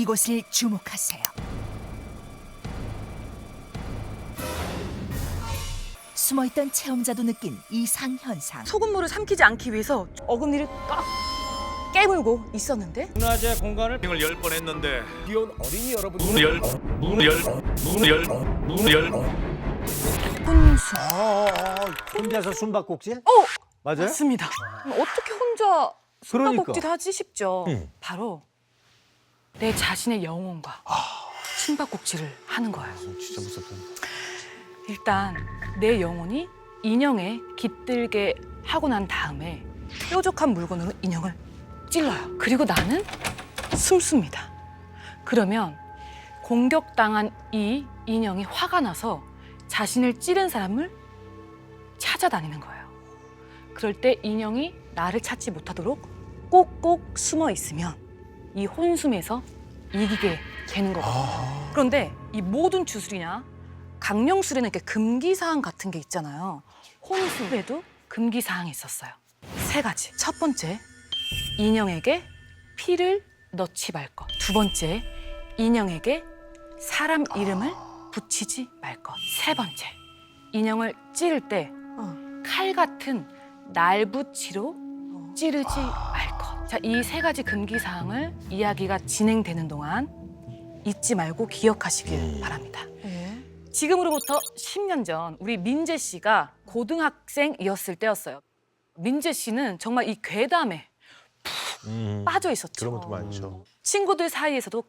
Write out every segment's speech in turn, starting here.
이곳을 주목하세요. 숨어있던 체험자도 느낀 이상 현상. 소금물을 삼키지 않기 위해서 어금니를 꽉 깨물고 있었는데 문화재 공간을 을 열 번 했는데 귀여운 어린이 여러분. 문을 열, 문을 열, 문을 열, 문을 열. 혼수. 아, 아, 아, 혼자서 숨바꼭질? 어 맞아요? 맞습니다. 그럼 어떻게 혼자 그러니까. 숨바꼭질 하지 싶죠. 응. 바로 내 자신의 영혼과 숨바꼭질을 하는 거예요. 진짜 무섭다. 일단 내 영혼이 인형에 깃들게 하고 난 다음에 뾰족한 물건으로 인형을 찔러요. 그리고 나는 숨습니다. 그러면 공격당한 이 인형이 화가 나서 자신을 찌른 사람을 찾아다니는 거예요. 그럴 때 인형이 나를 찾지 못하도록 꼭꼭 숨어 있으면 이 혼숨에서 이기게 되는 거거든요. 그런데 이 모든 주술이냐 강령술에는 이렇게 금기 사항 같은 게 있잖아요. 혼술에도 금기 사항이 있었어요. 세 가지. 첫 번째, 인형에게 피를 넣지 말 것. 두 번째, 인형에게 사람 이름을 붙이지 말 것. 세 번째, 인형을 찌를 때 칼 같은 날붙이로 찌르지 말 것. 자, 이 세 가지 금기 사항을 이야기가 진행되는 동안 잊지 말고 기억하시길 바랍니다. 지금으로부터 10년 전 우리 민재 씨가 고등학생이었을 때였어요. 민재 씨는 정말 이 괴담에 빠져 있었죠. 그런 것도 많죠. 친구들 사이에서도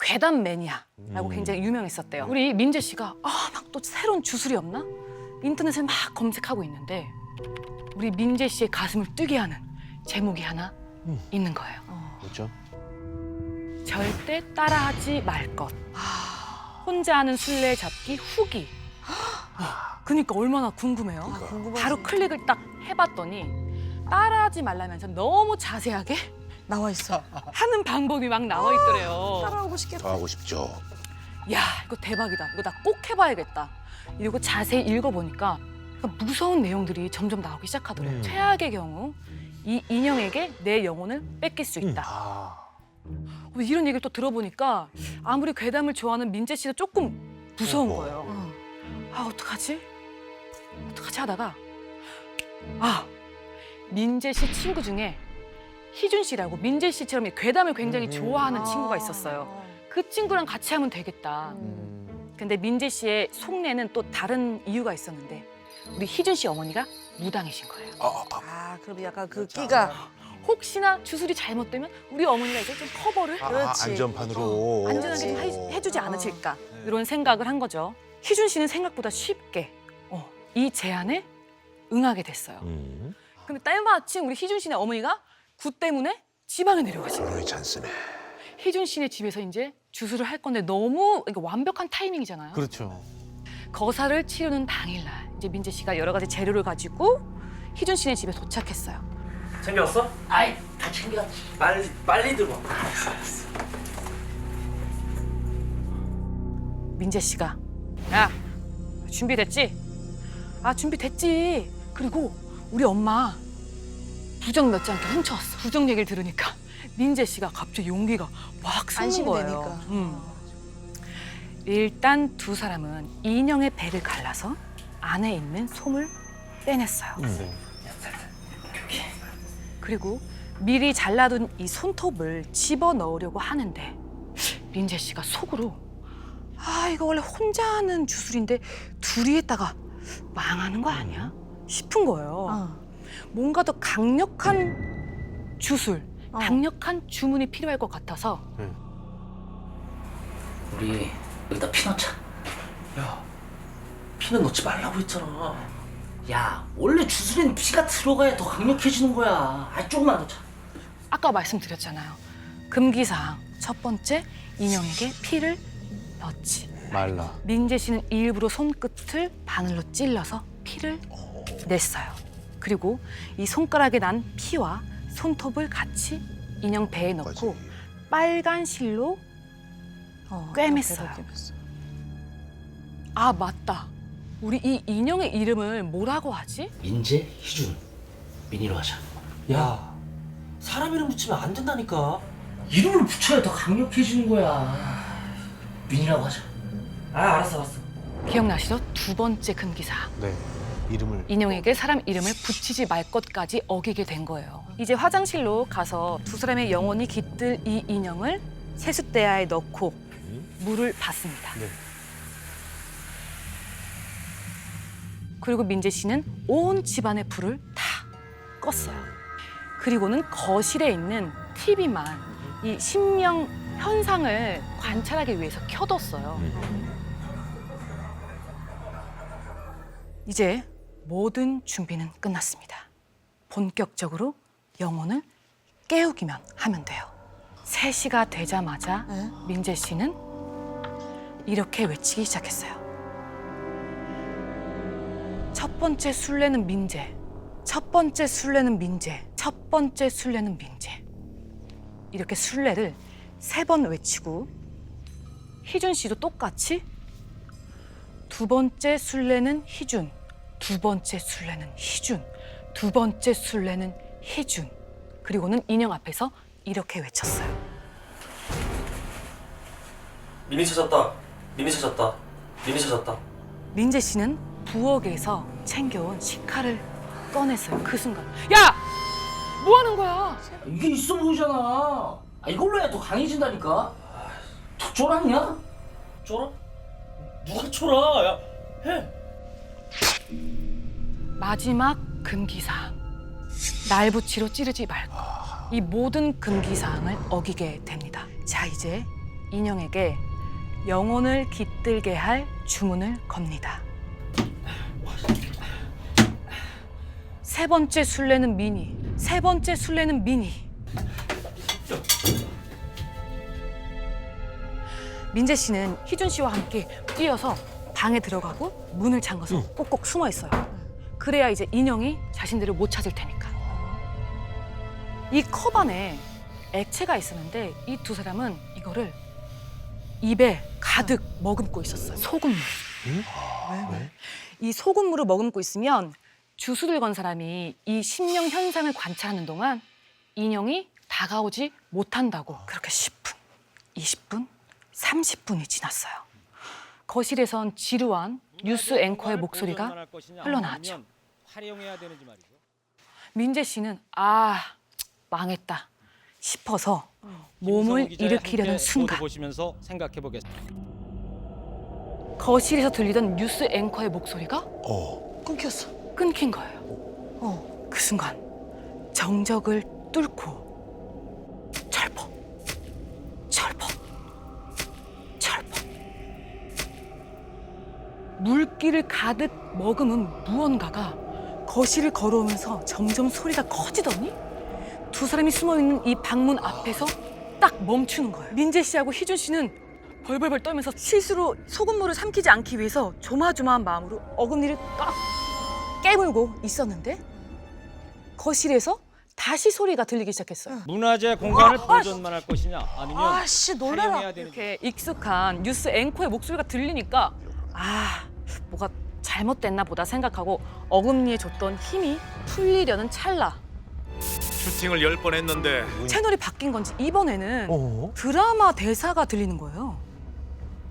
괴담 매니아라고 음. 굉장히 유명했었대요. 우리 민재 씨가 아, 막 또 새로운 주술이 없나? 인터넷에 막 검색하고 있는데 우리 민재 씨의 가슴을 뛰게 하는 제목이 하나 음. 있는 거예요. 그렇죠? 절대 따라하지 말 것. 혼자 하는 술래 잡기 후기. 그니까 얼마나 궁금해요. 바로 클릭을 딱 해봤더니 따라하지 말라면서 너무 자세하게 나와 있어. 하는 방법이 막 나와 있더래요. 따라오고 싶겠다. 더 하고 싶죠. 야 이거 대박이다. 이거 나 꼭 해봐야겠다. 이거 자세히 읽어보니까 무서운 내용들이 점점 나오기 시작하더래요. 음. 최악의 경우 이 인형에게 내 영혼을 뺏길 수 있다. 아, 어, 이런 얘기를 또 들어보니까 아무리 괴담을 좋아하는 민재 씨도 조금 무서운 어허. 거예요. 아 어떡하지? 어떡하지 하다가 아 민재 씨 친구 중에 희준 씨라고 민재 씨처럼 이 괴담을 굉장히 음. 좋아하는 친구가 있었어요. 그 친구랑 같이 하면 되겠다. 음. 근데 민재 씨의 속내는 또 다른 이유가 있었는데 우리 희준 씨 어머니가 무당이신 거예요. 아, 아, 아, 그럼 약간 그 끼가 혹시나 주술이 잘못되면 우리 어머니가 이제 좀 커버를 아, 그렇지. 안전판으로. 안전하게 좀. 해, 해주지 어. 않으실까 이런 생각을 한 거죠. 희준 씨는 생각보다 쉽게 어, 이 제안에 응하게 됐어요. 음, 근데 때마침 우리 희준 씨네 어머니가 구 때문에 지방에 내려가신 거예요. 찬스네. 희준 씨네 집에서 이제 주술을 할 건데 너무 이게 완벽한 타이밍이잖아요. 그렇죠. 거사를 치르는 당일날 이제 민재 씨가 여러 가지 재료를 가지고 희준 씨네 집에 도착했어요. 챙겼어? 아이 다 챙겨 빨리 빨리 들어 알았어 알았어 민재 씨가 야 준비됐지? 아 준비됐지. 그리고 우리 엄마 부적 몇장 훔쳐왔어. 부적 얘기를 들으니까 민재 씨가 갑자기 용기가 확 안심이 거예요. 되니까. 음. 일단 두 사람은 인형의 배를 갈라서 안에 있는 솜을 빼냈어요. 그리고 미리 잘라둔 이 손톱을 집어 넣으려고 하는데 민재 씨가 속으로 아 이거 원래 혼자 하는 주술인데 둘이 했다가 망하는 거 아니야? 싶은 거예요. 어. 뭔가 더 강력한 주술, 어. 강력한 주문이 필요할 것 같아서 우리 여기다 피 넣자 야 피는 넣지 말라고 했잖아 야 원래 주술엔 피가 들어가야 더 강력해지는 거야 아 조금만 넣자 아까 말씀드렸잖아요. 금기사항 첫 번째 인형에게 피를 넣지. 말라. 민재 씨는 일부러 손끝을 바늘로 찔러서 피를 냈어요. 그리고 이 손가락에 난 피와 손톱을 같이 인형 배에 넣고 빨간 실로 어, 꿰맸어요. 꿰맸어. 아 맞다. 우리 이 인형의 이름을 뭐라고 하지? 민재 희준 민희로 하자 야 사람 이름 붙이면 안 된다니까 이름을 붙여야 더 강력해지는 거야. 민이라고 하자. 아 알았어 알았어. 기억나시죠? 두 번째 금기사. 네. 이름을 인형에게 사람 이름을 붙이지 말 것까지 어기게 된 거예요. 이제 화장실로 가서 두 사람의 영혼이 깃들 이 인형을 세숫대야에 넣고 물을 받습니다. 네. 그리고 민재 씨는 온 집안의 불을 다 껐어요. 그리고는 거실에 있는 TV만 이 신명 현상을 관찰하기 위해서 켜뒀어요. 이제 모든 준비는 끝났습니다. 본격적으로 영혼을 깨우기만 하면 돼요. 3시가 되자마자 네? 민재 씨는 이렇게 외치기 시작했어요. 첫 번째 술래는 민재. 첫 번째 술래는 민재. 첫 번째 술래는 민재. 이렇게 술래를 세 번 외치고 희준 씨도 똑같이 두 번째 술래는 희준. 두 번째 술래는 희준. 두 번째 술래는 희준. 그리고는 인형 앞에서 이렇게 외쳤어요. 미니 찾았다. 미니 찾았다. 미니 찾았다. 민재 씨는 부엌에서 챙겨온 식칼을 꺼냈어요. 그 순간. 야! 뭐 하는 거야? 이게 있어 보이잖아. 아, 이걸로 해야 더 강해진다니까. 더 쫄았냐? 쫄아? 누가 쫄아? 야, 해. 마지막 금기사항. 날 붙이로 찌르지 말고. 이 모든 금기사항을 어기게 됩니다. 자, 이제 인형에게 영혼을 깃들게 할 주문을 겁니다. 세 번째 술래는 미니. 세 번째 술래는 미니. 민재 씨는 희준 씨와 함께 뛰어서 방에 들어가고 문을 잠가서 꼭꼭 숨어 있어요. 그래야 이제 인형이 자신들을 못 찾을 테니까. 이 컵 안에 액체가 있었는데 이 두 사람은 이거를 입에 가득 머금고 있었어요. 소금물. 왜? 이 소금물을 머금고 있으면 주술을 건 사람이 이 신명 현상을 관찰하는 동안 인형이 다가오지 못한다고 그렇게 10분, 20분, 30분이 지났어요. 거실에선 지루한 뉴스 앵커의 목소리가 흘러나왔죠. 민재 씨는 아 망했다 싶어서 몸을 일으키려는 순간 보시면서 생각해 보겠습니다. 거실에서 들리던 뉴스 앵커의 목소리가 어. 끊겼어. 끊긴 거예요. 어. 그 순간 정적을 뚫고 철퍽, 철퍽, 철퍽 물기를 가득 머금은 무언가가 거실을 걸어오면서 점점 소리가 커지더니 두 사람이 숨어 있는 이 방문 앞에서 딱 멈추는 거예요. 민재 씨하고 희준 씨는 벌벌벌 떨면서 실수로 소금물을 삼키지 않기 위해서 조마조마한 마음으로 어금니를 꽉 깨물고 있었는데 거실에서 다시 소리가 들리기 시작했어요. 문화재 공간을 아, 보존만 할 것이냐 아니면 아씨 놀래라. 이렇게 익숙한 뉴스 앵커의 목소리가 들리니까 아 뭐가 잘못됐나 보다 생각하고 어금니에 줬던 힘이 풀리려는 찰나 슈팅을 열 번 했는데 채널이 바뀐 건지 이번에는 어? 드라마 대사가 들리는 거예요.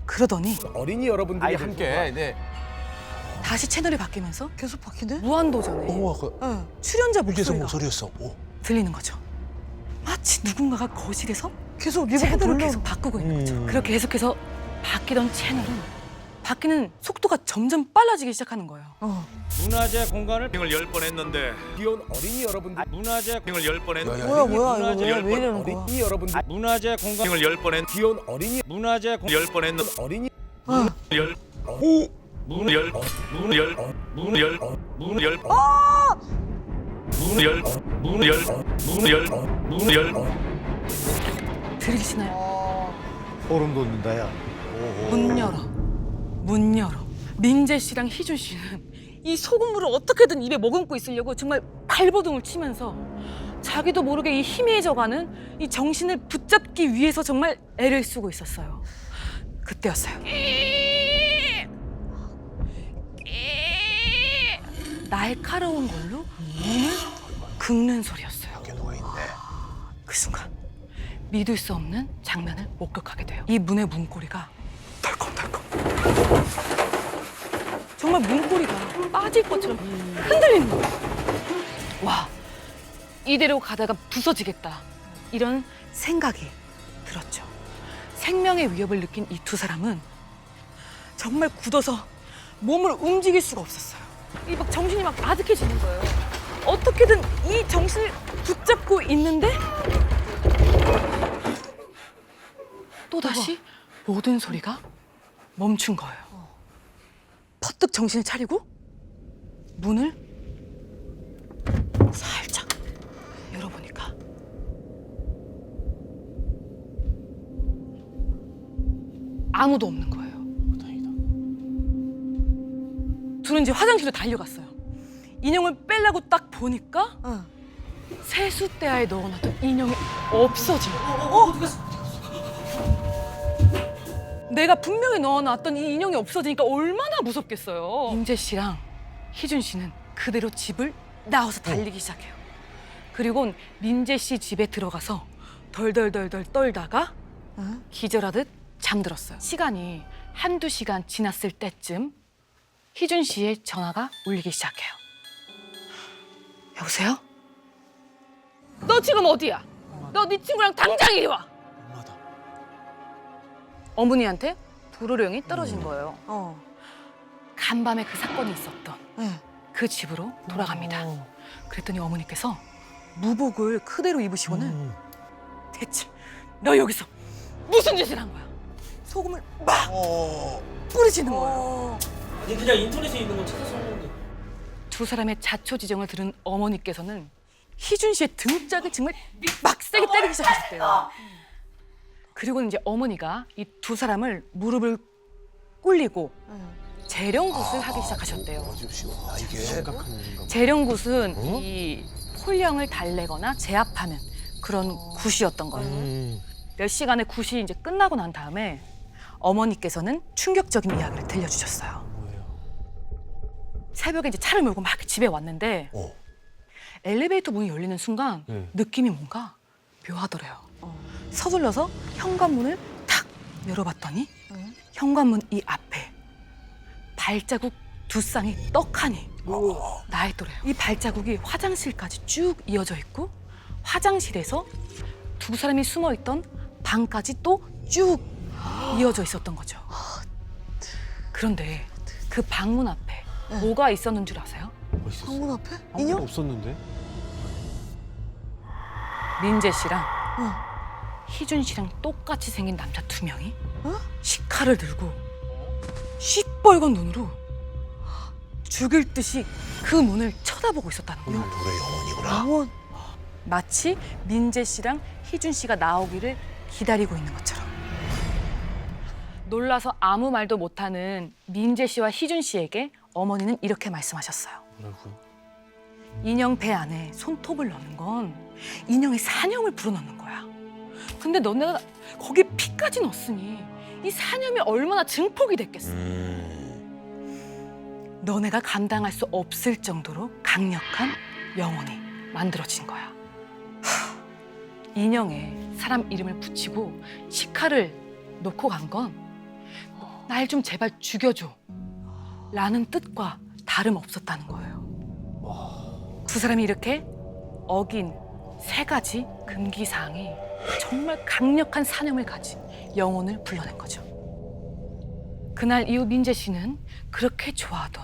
그러더니 어린이 여러분들이 함께 네. 다시 채널이 바뀌면서 계속 바뀌네? 무한도전에 어머, 그 응. 출연자 유재석 목소리가 목소리였어. 오. 들리는 거죠. 마치 누군가가 거실에서 계속 채널을. 계속 바꾸고 있는 거죠. 음. 그렇게 계속해서 바뀌던 채널은 바뀌는 속도가 점점 빨라지기 시작하는 거예요. 어. 문화재 공간을 슈팅을 열 번 했는데 귀여운 어린이 여러분들 문화재 슈팅을 열 번 했는데 뭐야 뭐야 이거 문화재 왜, 왜 열번 이러는 거야? 어린이 여러분들 문화재 공간 슈팅을 열 번 했. 귀여운 어린이 문화재 공열번 했는 어린이 어. 열. 오 문열 문열 문열 문열 문열 문열 문열 문열 들리시나요? 소름 돋는다, 야. 문 열어. 문 열어. 민재 씨랑 희준 씨는 이 소금물을 어떻게든 입에 머금고 있으려고 정말 발버둥을 치면서 자기도 모르게 이 희미해져가는 이 정신을 붙잡기 위해서 정말 애를 쓰고 있었어요. 그때였어요. 날카로운 걸로 몸을 긁는 소리였어요. 그 순간 믿을 수 없는 장면을 목격하게 돼요. 이 문의 문고리가. 정말 문고리가 빠질 것처럼 흔들리는 거예요. 와, 이대로 가다가 부서지겠다. 이런 생각이 들었죠. 생명의 위협을 느낀 이 두 사람은 정말 굳어서 몸을 움직일 수가 없었어요. 이 막 정신이 막 아득해지는 거예요. 어떻게든 이 정신을 붙잡고 있는데 또 다시 모든 소리가 멈춘 거예요. 퍼뜩 정신을 차리고 문을 살짝 열어보니까 아무도 없는 거예요. 둘은 이제 화장실로 달려갔어요. 인형을 빼려고 딱 보니까 응. 세숫대야에 넣어놨던 인형이 없어진 거예요. 어, 어디 갔어? 내가 분명히 넣어놨던 이 인형이 없어지니까 얼마나 무섭겠어요. 임재 씨랑 희준 씨는 그대로 집을 나와서 달리기 시작해요. 그리고 민재 씨 집에 들어가서 덜덜덜덜 떨다가 응? 기절하듯 잠들었어요. 시간이 한두 시간 지났을 때쯤 희준 씨의 전화가 울리기 시작해요. 여보세요? 너 지금 어디야? 너 네 친구랑 당장 이리 와! 어머니한테 불호령이 떨어진 거예요. 어. 간밤에 그 사건이 있었던 네. 그 집으로 돌아갑니다. 어. 그랬더니 어머니께서 무복을 그대로 입으시고는 음. 대체 너 여기서 무슨 짓을 한 거야? 소금을 막 어. 뿌리시는 거예요. 어. 아니 그냥 인터넷에 있는 거 찾아서 한 건데. 두 사람의 자초지정을 들은 어머니께서는 희준 씨의 등짝을 정말 막 세게 때리기 시작하셨대요. 그리고 이제 어머니가 이 두 사람을 무릎을 꿇리고 응. 재령굿을 하기 시작하셨대요. 아, 이게 심각한 일인가 재령굿은 어? 이 홀령을 달래거나 제압하는 그런 굿이었던 거예요. 음. 몇 시간의 굿이 이제 끝나고 난 다음에 어머니께서는 충격적인 이야기를 들려주셨어요. 새벽에 이제 차를 몰고 막 집에 왔는데 어. 엘리베이터 문이 열리는 순간 네. 느낌이 뭔가 묘하더래요. 서둘러서 현관문을 탁 열어봤더니 응? 현관문 이 앞에 발자국 두 쌍이 떡하니 나 있더래요. 이 발자국이 화장실까지 쭉 이어져 있고 화장실에서 두 사람이 숨어 있던 방까지 또 쭉 이어져 있었던 거죠. 그런데 그 방문 앞에 뭐가 있었는 줄 아세요? 뭐 있었어? 방문 앞에? 아무도 인형? 없었는데? 민재 씨랑 응. 희준 씨랑 똑같이 생긴 남자 두 명이 어? 식칼을 들고 시뻘건 눈으로 죽일 듯이 그 문을 쳐다보고 있었다는 거예요. 노래 영혼이구나. 영원. 마치 민재 씨랑 희준 씨가 나오기를 기다리고 있는 것처럼. 놀라서 아무 말도 못하는 민재 씨와 희준 씨에게 어머니는 이렇게 말씀하셨어요. 인형 배 안에 손톱을 넣는 건 인형의 사념을 불어넣는 거야. 근데 너네가 거기에 피까지 넣었으니 이 사념이 얼마나 증폭이 됐겠어. 음. 너네가 감당할 수 없을 정도로 강력한 영혼이 만들어진 거야. 하, 인형에 사람 이름을 붙이고 식칼을 놓고 간 건 날 좀 제발 죽여줘 라는 뜻과 다름없었다는 거예요. 두 사람이 이렇게 어긴 세 가지 금기사항이 정말 강력한 사념을 가진 영혼을 불러낸 거죠. 그날 이후 민재 씨는 그렇게 좋아하던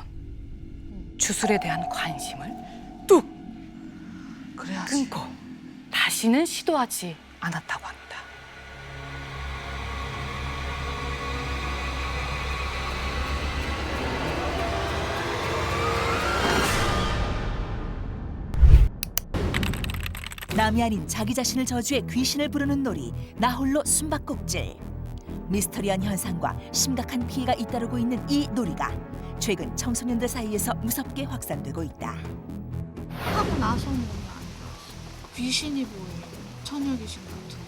주술에 대한 관심을 뚝 그래야지. 끊고 다시는 시도하지 않았다고 합니다. 남이 아닌 자기 자신을 저주해 귀신을 부르는 놀이 나홀로 숨바꼭질 미스터리한 현상과 심각한 피해가 잇따르고 있는 이 놀이가 최근 청소년들 사이에서 무섭게 확산되고 있다 하고 나서는 안 귀신이 보여요. 처녀 귀신 같은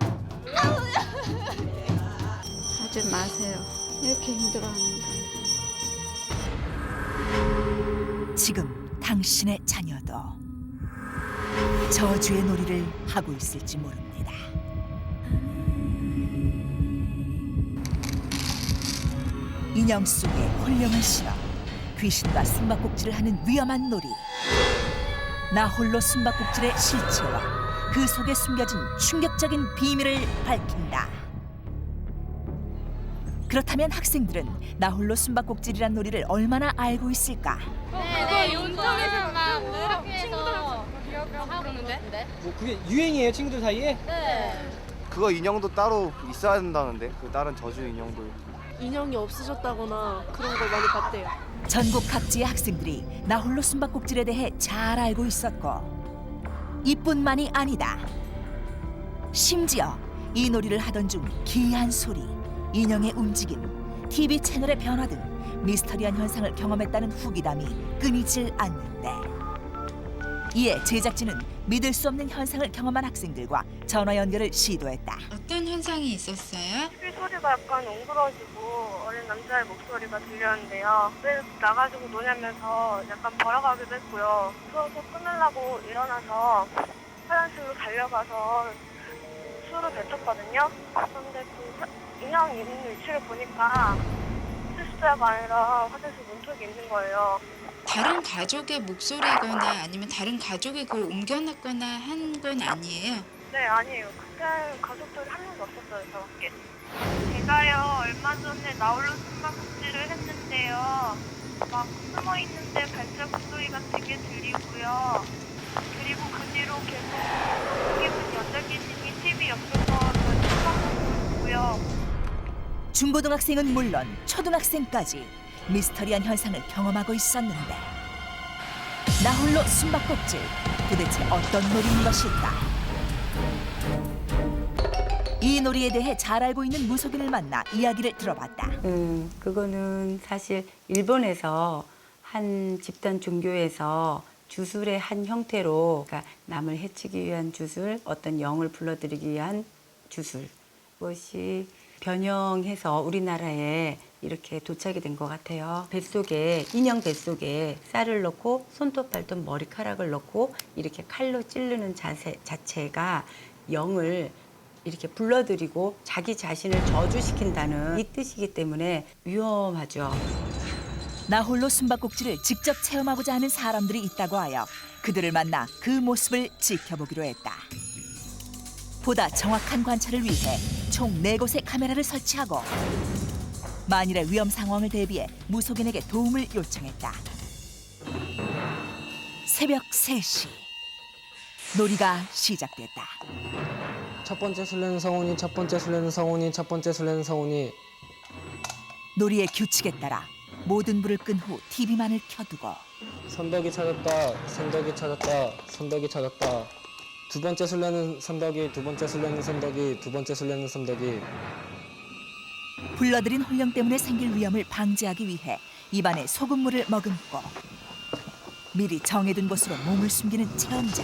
거. 하지 마세요. 이렇게 힘들어하는데. 지금 당신의 자녀도 저주의 놀이를 하고 있을지 모릅니다. 인형 속에 훈령을 실어 귀신과 숨바꼭질을 하는 위험한 놀이, 나 홀로 숨바꼭질의 실체와 그 속에 숨겨진 충격적인 비밀을 밝힌다. 그렇다면 학생들은 나 홀로 숨바꼭질이란 놀이를 얼마나 알고 있을까? 네, 네, 인터넷에서 막 하고 있는데. 뭐 그게 유행이에요 친구들 사이에? 그거 인형도 따로 있어야 된다는데 그 다른 저주 인형도 인형이 없어졌다거나 그런 걸 많이 봤대요. 전국 각지의 학생들이 나 홀로 숨바꼭질에 대해 잘 알고 있었고 이뿐만이 아니다. 심지어 이 놀이를 하던 중 기이한 소리, 인형의 움직임, TV 채널의 변화 등 미스터리한 현상을 경험했다는 후기담이 끊이질 않는데 이에 제작진은 믿을 수 없는 현상을 경험한 학생들과 전화 연결을 시도했다. 어떤 현상이 있었어요? 소리가 약간 옹그러지고 어린 남자의 목소리가 들렸는데요. 왜 나가지고 노냐면서 약간 벌어가기도 했고요. 수업을 끊으려고 일어나서 화장실로 달려가서 술을 뱉었거든요. 그런데 그 화- 인형 있는 위치를 보니까 실수자가 아니라 화장실 문턱이 있는 거예요. 다른 가족의 목소리거나 아니면 다른 가족이 그걸 옮겨놨거나 한 건 아니에요? 네, 아니에요. 그때 가족들이 한 명도 없었어요, 저밖에. 제가요, 얼마 전에 나홀로 숨바꼭질을 했는데요. 막 숨어 있는데 발자국 소리가 되게 들리고요. 그리고 그 뒤로 계속 기분 여자 귀신이 TV 옆에서 저희 숨바꼭질 있고요. 중고등학생은 물론 초등학생까지 미스터리한 현상을 경험하고 있었는데 나 홀로 숨바꼭질 도대체 어떤 놀이인 것일까? 이 놀이에 대해 잘 알고 있는 무속인을 만나 이야기를 들어봤다. 음, 그거는 사실 일본에서 한 집단 종교에서 주술의 한 형태로 그러니까 남을 해치기 위한 주술, 어떤 영을 불러들이기 위한 주술. 그것이 변형해서 우리나라에 이렇게 도착이 된 것 같아요. 뱃속에 인형 뱃속에 쌀을 넣고 손톱 발톱 머리카락을 넣고 이렇게 칼로 찌르는 자세 자체가 영을 이렇게 불러들이고 자기 자신을 저주시킨다는 이 뜻이기 때문에 위험하죠. 나 홀로 숨바꼭질을 직접 체험하고자 하는 사람들이 있다고 하여 그들을 만나 그 모습을 지켜보기로 했다. 보다 정확한 관찰을 위해 총 네곳의 카메라를 설치하고 만일의 위험 상황을 대비해 무속인에게 도움을 요청했다. 새벽 3시 놀이가 시작됐다. 첫 번째 술래는 성훈이 첫 번째 술래는 성훈이 첫 번째 술래는 성훈이 놀이의 규칙에 따라 모든 불을 끈 후 TV만을 켜두고 선덕이 찾았다 선덕이 찾았다 선덕이 찾았다 두 번째 술래는 선덕이 두 번째 술래는 선덕이 두 번째 술래는 선덕이 불러들인 혼령 때문에 생길 위험을 방지하기 위해 입안에 소금물을 머금고 미리 정해둔 곳으로 몸을 숨기는 체험자.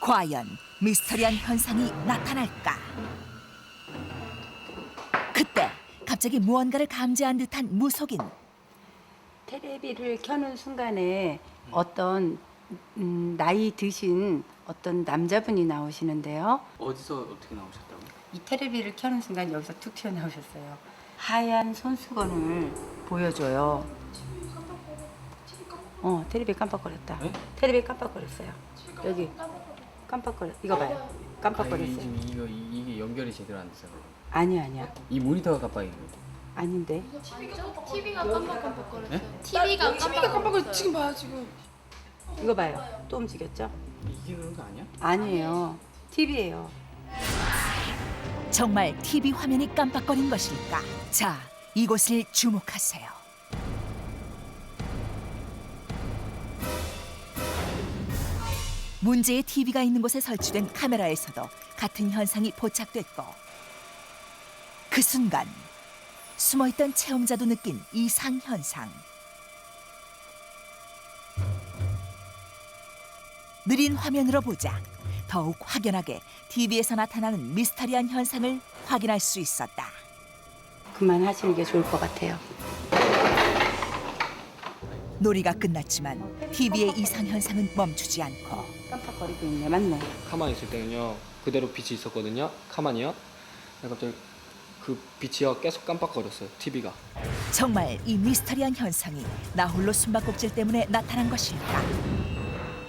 과연 미스터리한 현상이 나타날까? 그때 갑자기 무언가를 감지한 듯한 무속인. 테레비를 켜는 순간에 어떤 음, 나이 드신 어떤 남자분이 나오시는데요. 어디서 어떻게 나오셨다고? 이 테레비를 켜는 순간 여기서 툭 튀어나오셨어요. 하얀 손수건을 보여줘요. 어, 테레비 깜빡거렸다. 테레비 깜빡거렸어요. 여기 깜빡거려. 이거 봐요. 깜빡거렸어요. 이거 이게 연결이 제대로 안 돼서 아니야, 아니야. 이 모니터가 깜빡이는 거 아닌데. TV가 깜빡깜빡거렸어요. TV가 깜빡깜빡거렸어요. 지금 봐요, 지금. 이거 봐요. 또 움직였죠? 이게 그런 거 아니야? 아니에요. TV예요. 정말 TV 화면이 깜빡거린 것일까? 자, 이곳을 주목하세요. 문제의 TV가 있는 곳에 설치된 카메라에서도 같은 현상이 포착됐고 그 순간 숨어있던 체험자도 느낀 이상 현상. 느린 화면으로 보자 더욱 확연하게 TV에서 나타나는 미스터리한 현상을 확인할 수 있었다. 그만하시는 게 좋을 것 같아요. 놀이가 끝났지만 TV의 이상 현상은 멈추지 않고 깜빡거리고 있네, 맞네. 가만히 있을 때는요 그대로 빛이 있었거든요 가만히요 근데 갑자기 그 빛이가 계속 깜빡거렸어요. TV가. 정말 이 미스터리한 현상이 나홀로 숨바꼭질 때문에 나타난 것일까?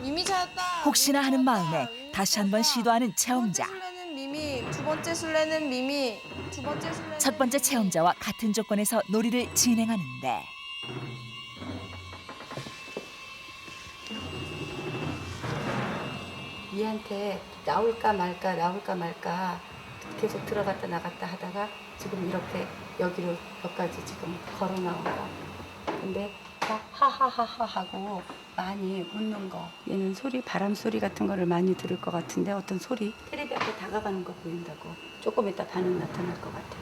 미미 찾았다. 혹시나 하는 마음에 다시 한번 시도하는 체험자. 술래는 미미, 두 번째 술래는 미미, 두 번째 술래는 첫 번째 체험자와 같은 조건에서 놀이를 진행하는데 얘한테 나올까 말까 나올까 말까 계속 들어갔다 나갔다 하다가 지금 이렇게 여기로 여기까지 지금 걸어 나온 거. 근데 막 하하하하 하고 많이 웃는 거. 얘는 소리 바람 소리 같은 거를 많이 들을 것 같은데 어떤 소리 테레비 앞에 다가가는 거 보인다고. 조금 이따 반응 나타날 것 같아.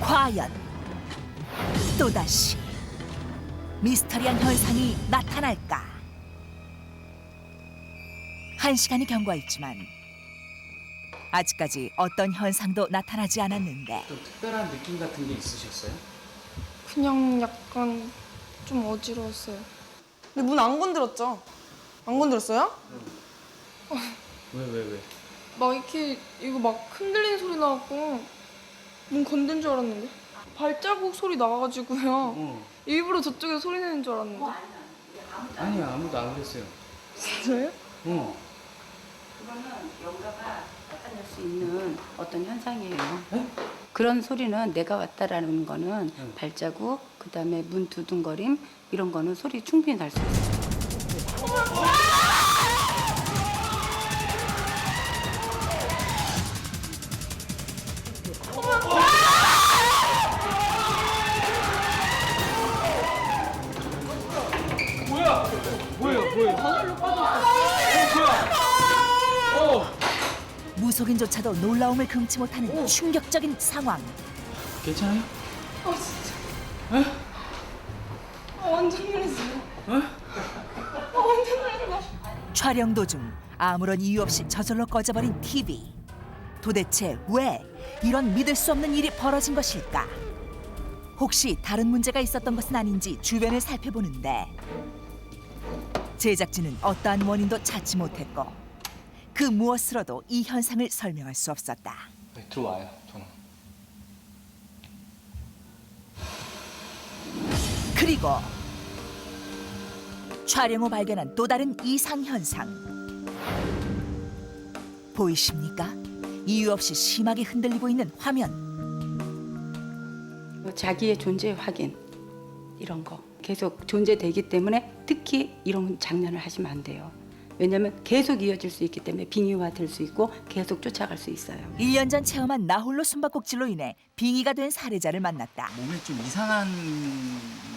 과연 또다시 미스터리한 현상이 나타날까? 한 시간이 경과했지만 아직까지 어떤 현상도 나타나지 않았는데 특별한 느낌 같은 게 있으셨어요? 그냥 약간 좀 어지러웠어요. 근데 문 안 건드렸죠? 안 건드렸어요? 왜 왜 왜? 막 이렇게 이거 막 흔들리는 소리 나갖고 문 건든 줄 알았는데 발자국 소리 나가지고요. 어. 일부러 저쪽에서 소리 내는 줄 알았는데 아니야 아무도 안 그랬어요. 진짜요? 어. 그거는 영가가 나타날 수 있는 어떤 현상이에요. 그런 소리는 내가 왔다라는 거는 발자국, 그다음에 문 두둥거림 이런 거는 소리 충분히 날 수 있어요. 무속인조차도 놀라움을 금치 못하는 충격적인 상황. 괜찮아요? 아, 완전 놀랐어요. 아, 완전 놀랐어. 촬영 도중 아무런 이유 없이 저절로 꺼져버린 TV. 도대체 왜 이런 믿을 수 없는 일이 벌어진 것일까? 혹시 다른 문제가 있었던 것은 아닌지 주변을 살펴보는데 제작진은 어떠한 원인도 찾지 못했고 그 무엇으로도 이 현상을 설명할 수 없었다. 네, 들어와요 저는. 그리고 촬영 후 발견한 또 다른 이상 현상. 보이십니까? 이유 없이 심하게 흔들리고 있는 화면. 자기의 존재 확인 이런 거 계속 존재되기 때문에 특히 이런 장난을 하시면 안 돼요. 왜냐하면 계속 이어질 수 있기 때문에 빙의화 될 수 있고 계속 쫓아갈 수 있어요. 1년 전 체험한 나홀로 숨바꼭질로 인해 빙의가 된 사례자를 만났다. 몸에 좀 이상한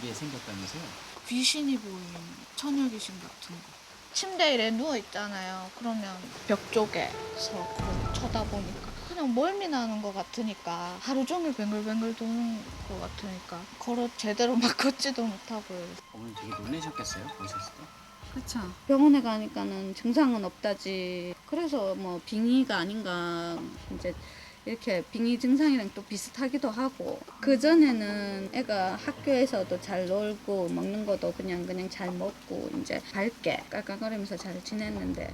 게 생겼다면서요? 귀신이 보이는 처녀 귀신 같은 거. 침대에 이래 누워 있잖아요. 그러면 벽 쪽에서 그걸 쳐다보니까 그냥 멀미 나는 것 같으니까 하루 종일 뱅글뱅글 도는 것 같으니까 걸어 제대로 막 걷지도 못하고요. 어머니 되게 놀라셨겠어요? 보셨을 때? 그렇죠. 병원에 가니까는 증상은 없다지. 그래서 뭐 빙의가 아닌가 이제 이렇게 빙의 증상이랑 또 비슷하기도 하고 그 전에는 애가 학교에서도 잘 놀고 먹는 것도 그냥 그냥 잘 먹고 이제 밝게 깔깔거리면서 잘 지냈는데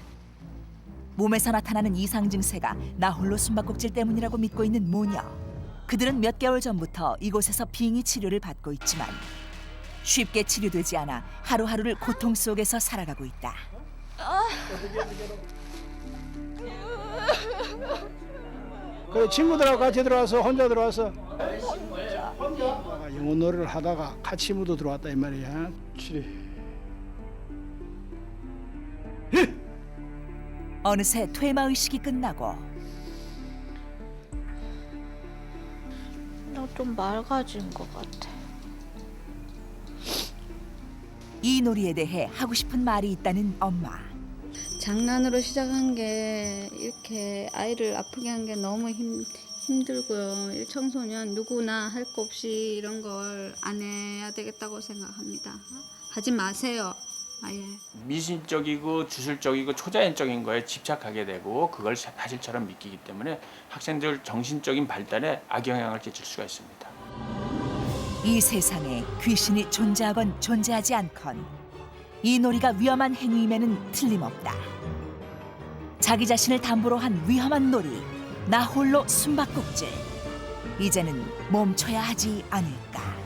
몸에서 나타나는 이상 증세가 나 홀로 숨바꼭질 때문이라고 믿고 있는 모녀. 그들은 몇 개월 전부터 이곳에서 빙의 치료를 받고 있지만 쉽게 치료되지 않아 하루하루를 고통 속에서 살아가고 있다. 그 친구들하고 같이 들어와서 혼자 들어와서 아, 영어 노래를 하다가 같이 묻어 들어왔다 이 말이야. 치리. 어느새 퇴마 의식이 끝나고 나 좀 맑아진 것 같아. 이 놀이에 대해 하고 싶은 말이 있다는 엄마. 장난으로 시작한 게 이렇게 아이를 아프게 한 게 너무 힘, 힘들고요. 이 청소년 누구나 할 거 없이 이런 걸 안 해야 되겠다고 생각합니다. 하지 마세요. 아예. 미신적이고 주술적이고 초자연적인 거에 집착하게 되고 그걸 사실처럼 믿기기 때문에 학생들 정신적인 발달에 악영향을 끼칠 수가 있습니다. 이 세상에 귀신이 존재하건 존재하지 않건 이 놀이가 위험한 행위임에는 틀림없다. 자기 자신을 담보로 한 위험한 놀이 나 홀로 숨바꼭질 이제는 멈춰야 하지 않을까